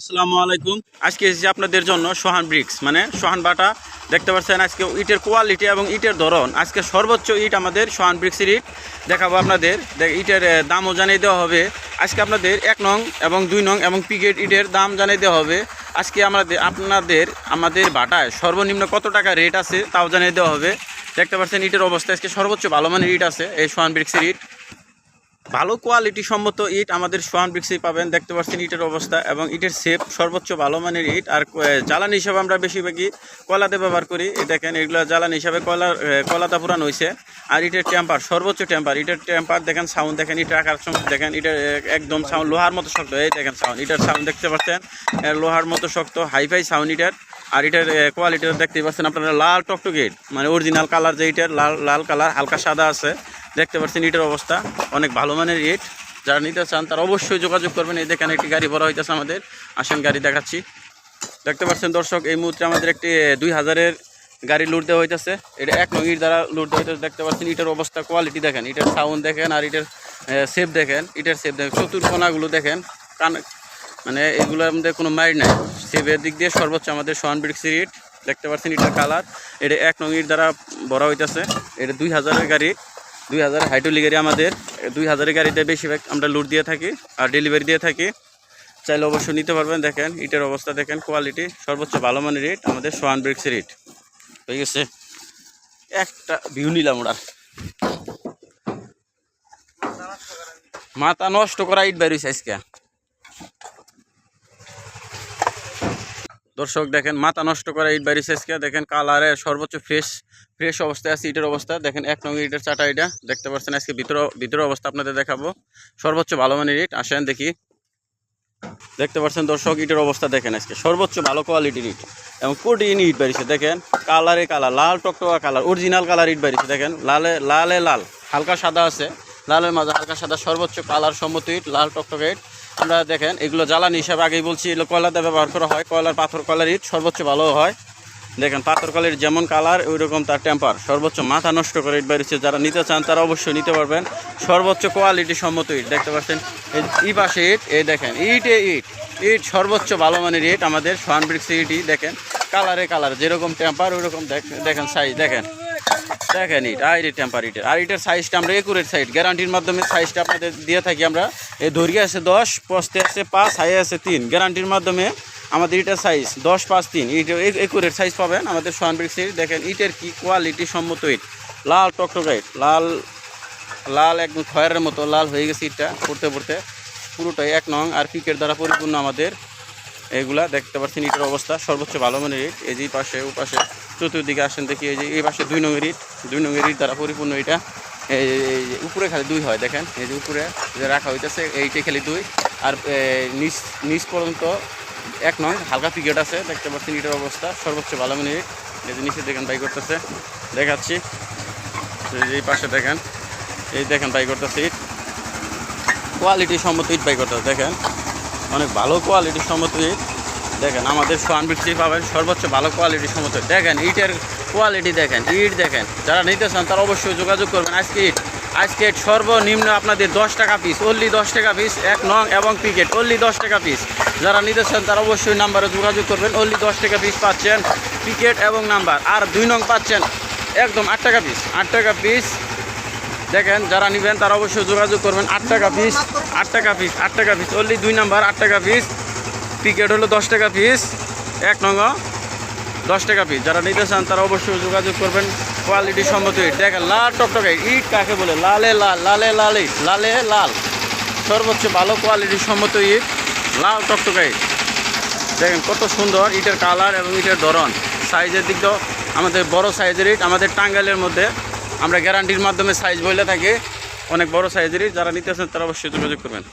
আসসালামু আলাইকুম। আজকে এসেছি আপনাদের জন্য সোহান ব্রিক্স। মানে সোহান বাটা, দেখতে পাচ্ছেন আজকে ইটের কোয়ালিটি এবং ইটের ধরন। আজকে সর্বোচ্চ ইট আমাদের সোহান ব্রিক্সের ইট। দেখাবো আপনাদের। ইটের দামও জানিয়ে দেওয়া হবে। আজকে আপনাদের এক নং এবং দুই নং এবং পিকেট ইটের দাম জানিয়ে দেওয়া হবে। আজকে আমাদের, আপনাদের, আমাদের বাটায় সর্বনিম্ন কত টাকা রেট আছে তাও জানিয়ে দেওয়া হবে। দেখতে পাচ্ছেন ইটের অবস্থা। আজকে সর্বোচ্চ ভালো মানের ইট আছে এই সোহান ব্রিক্সের ইট। ভালো কোয়ালিটি সম্মত ইট আমাদের সোয়ান ব্রিক্সেই পাবেন দেখতে পাচ্ছেন ইটের অবস্থা এবং ইটের সেপ সর্বোচ্চ ভালো মানের ইট আর জ্বালানি হিসাবে আমরা বেশিরভাগই কয়লাতে ব্যবহার করি। দেখেন এগুলো জ্বালানি হিসাবে এ, কয়লাটা পুরানো হয়েছে আর ইটের টেম্পার সর্বোচ্চ টেম্পার ইটের টেম্পার দেখেন সাউন্ড দেখেন ইটের আকার দেখেন ইটের একদম সাউন্ড লোহার মতো শক্ত এই দেখেন সাউন্ড ইটার সাউন্ড দেখতে পাচ্ছেন লোহার মতো শক্ত হাইফাই সাউন্ড ইটার। আর এটার কোয়ালিটি দেখতেই পাচ্ছেন আপনারা লাল টকটকে ইট মানে অরিজিনাল কালার যে ইটের লাল লাল কালার হালকা সাদা আছে। দেখতে পাচ্ছেন ইটের অবস্থা, অনেক ভালো মানের ইট যারা নিতে চান তারা অবশ্যই যোগাযোগ করবেন। এই দেখেন একটি গাড়ি ভরা হইতেছে আমাদের, আসেন গাড়ি দেখাচ্ছি। দেখতে পাচ্ছেন দর্শক, এই মুহূর্তে আমাদের একটি দুই হাজারের গাড়ি লুট দেওয়া হইতেছে। এটা এক ইট দ্বারা লুট দেওয়া হইতেছে। দেখতে পাচ্ছেন ইটের অবস্থা কোয়ালিটি দেখেন ইটের সাউন্ড দেখেন আর ইটের সেপ দেখেন। ইটের সেপ দেখেন। চতুর্কোনাগুলো দেখেন, কান মানে এগুলোর মধ্যে কোনো মাইর নাই। সেভের দিক দিয়ে সর্বোচ্চ আমাদের সোয়ান ব্রিক্সের ইট দেখতে পাচ্ছেন ইটার কালার। এটা এক নং দ্বারা বড় হইতেছে। এটা দুই হাজারের গাড়ি, দুই হাজার হাইটলি গাড়ি আমাদের। দুই হাজারের গাড়িতে বেশিরভাগ আমরা লুট দিয়ে থাকি আর ডেলিভারি দিয়ে থাকি। চাইলে অবশ্যই নিতে পারবেন, দেখেন ইটের অবস্থা দেখেন, কোয়ালিটি সর্বোচ্চ ভালো মানের ইট আমাদের সোয়ান ব্রিক্সের ইট ঠিক আছে একটা ভিউ নিলাম ওরা মাথা নষ্ট করা ইট বেরিয়েছে আজকে। দর্শক দেখেন, মাথা নষ্ট করা ইট বাড়ি শেষকে দেখেন কালারে সর্বোচ্চ ফ্রেশ ফ্রেশ অবস্থায় আছে ইটের অবস্থা। দেখেন এক নং ইটের চাটা এটা, দেখতে পাচ্ছেন আজকে ভিতর, ভিতরের অবস্থা আপনাদের দেখাবো। সর্বোচ্চ ভালো মানের ইট, আসেন দেখি। দেখতে পাচ্ছেন দর্শক, ইটের অবস্থা দেখেন আজকে, সর্বোচ্চ ভালো কোয়ালিটির ইট এবং কোটিন ইট বাড়িছে, দেখেন। কালারে কালার, লাল টকটকা কালার, অরিজিনাল কালার ইট বাড়িছে, দেখেন। লালে লালে লাল, হালকা সাদা আছে। লালের মাঝে হালকা সাদা সর্বোচ্চ কালার সম্মত ইট, লাল টকটকা ইট। আমরা দেখেন, এগুলো জ্বালানি হিসাবে আগেই বলছি, এগুলো কয়লাতে ব্যবহার করা হয়। কয়লার পাথর কয়লার ইট সর্বোচ্চ ভালো হয়। দেখেন, পাথর কলের যেমন কালার ওই রকম তার টেম্পার সর্বোচ্চ মাথা নষ্ট করে ইট বেরিয়েছে যারা নিতে চান, তারা অবশ্যই নিতে পারবেন। সর্বোচ্চ কোয়ালিটি সম্মত ইট দেখতে পাচ্ছেন? এই পাশে ইট, এই দেখেন, ইটে ইট। ইট সর্বোচ্চ ভালো মানের ইট আমাদের সোয়ান ব্রিক্স ইটই, দেখেন। কালারে কালার, যেরকম টেম্পার ওই রকম দেখেন সাইজ দেখেন। দেখেন ইট আর ইট টেম্পার ইটের আর ইটের সাইজটা আমরা একুরেট সাইজ গ্যারান্টির মাধ্যমে সাইজটা আপনাদের দিয়ে থাকি আমরা। এই দৈর্ঘ্য আছে দশ পস্তে আছে পাঁচ হাই আছে তিন। গ্যারান্টির মাধ্যমে আমাদের ইটের সাইজ দশ, পাঁচ, তিন। ইট একুরেট সাইজ পাবেন আমাদের সোয়ান ব্রিক্স ইট দেখেন ইটের কি কোয়ালিটি সম্মত ইট লাল টকটকা ইট লাল লাল একদম খয়ের মতো, লাল হয়ে গেছে ইটটা পড়তে পড়তে। পুরোটাই এক নং, আর পিকের দ্বারা পরিপূর্ণ আমাদের এগুলা দেখতে পাচ্ছেন, ইটের অবস্থা সর্বোচ্চ ভালো মানের ইট। এই যে পাশে, ও পাশে চতুর্দিকে আসেন দেখি, এই যে এই পাশে দুই নঙের ইট। দুই নঙের ইট দ্বারা পরিপূর্ণ এটা। এই যে- উপরে খালি দুই হয়, দেখেন। এই যে উপরে যে রাখা হইতেছে এইটাই খালি দুই। আর নিচ নিচ পর্যন্ত এক নয় হালকা পিকেট আছে, দেখতে পাচ্ছেন ইটের অবস্থা সর্বোচ্চ ভালো মানের ইট। এই যে নিচে দেখেন বাই করতেছে, দেখাচ্ছি। এই পাশে দেখেন, এই দেখেন বাই করতেছে ইট। কোয়ালিটি সম্মত ইট বাই করতেছে, দেখেন। অনেক ভালো কোয়ালিটির সম্মত দেখেন, আমাদের সোয়ান বিক্রি পাবেন, সর্বোচ্চ ভালো কোয়ালিটির সম্মত দেখেন, ইটের কোয়ালিটি দেখেন, ইট দেখেন। যারা নিতে চান, তারা অবশ্যই যোগাযোগ করবেন। আজকে ইট, আজকে সর্বনিম্ন আপনাদের দশ টাকা পিস অনলি দশ টাকা পিস এক নং এবং পিকেট অনলি দশ টাকা পিস যারা নিতে চান, তারা অবশ্যই নাম্বারে যোগাযোগ করবেন অনলি দশ টাকা পিস পাচ্ছেন পিকেট এবং নাম্বার আর দুই নং পাচ্ছেন, একদম আট টাকা পিস আট টাকা পিস দেখেন যারা নেবেন তারা অবশ্যই যোগাযোগ করবেন। আট টাকা পিস আট টাকা পিস আট টাকা পিস অনলি দুই নাম্বার আট টাকা পিস পিকেট হলো দশ টাকা পিস এক নং, দশ টাকা পিস যারা নিতে চান তারা অবশ্যই যোগাযোগ করবেন। কোয়ালিটি সম্মত। ইট দেখেন, লাল টকটকে, ইট কাকে বলে? লালে লাল লালে লাল ইট, লালে লাল। সর্বোচ্চ ভালো কোয়ালিটি সম্মত ইট, লাল টকটকে। ইট দেখেন, কত সুন্দর ইটের কালার এবং ইটের ধরন। সাইজের দিক দিয়েও আমাদের বড় সাইজের ইট, আমাদের টাঙ্গাইলের মধ্যে আমরা গ্যারান্টির মাধ্যমে সাইজ বলে থাকে, অনেক বড় সাইজেরই যারা নিতে আসেন তারা অবশ্যই যোগাযোগ করবেন।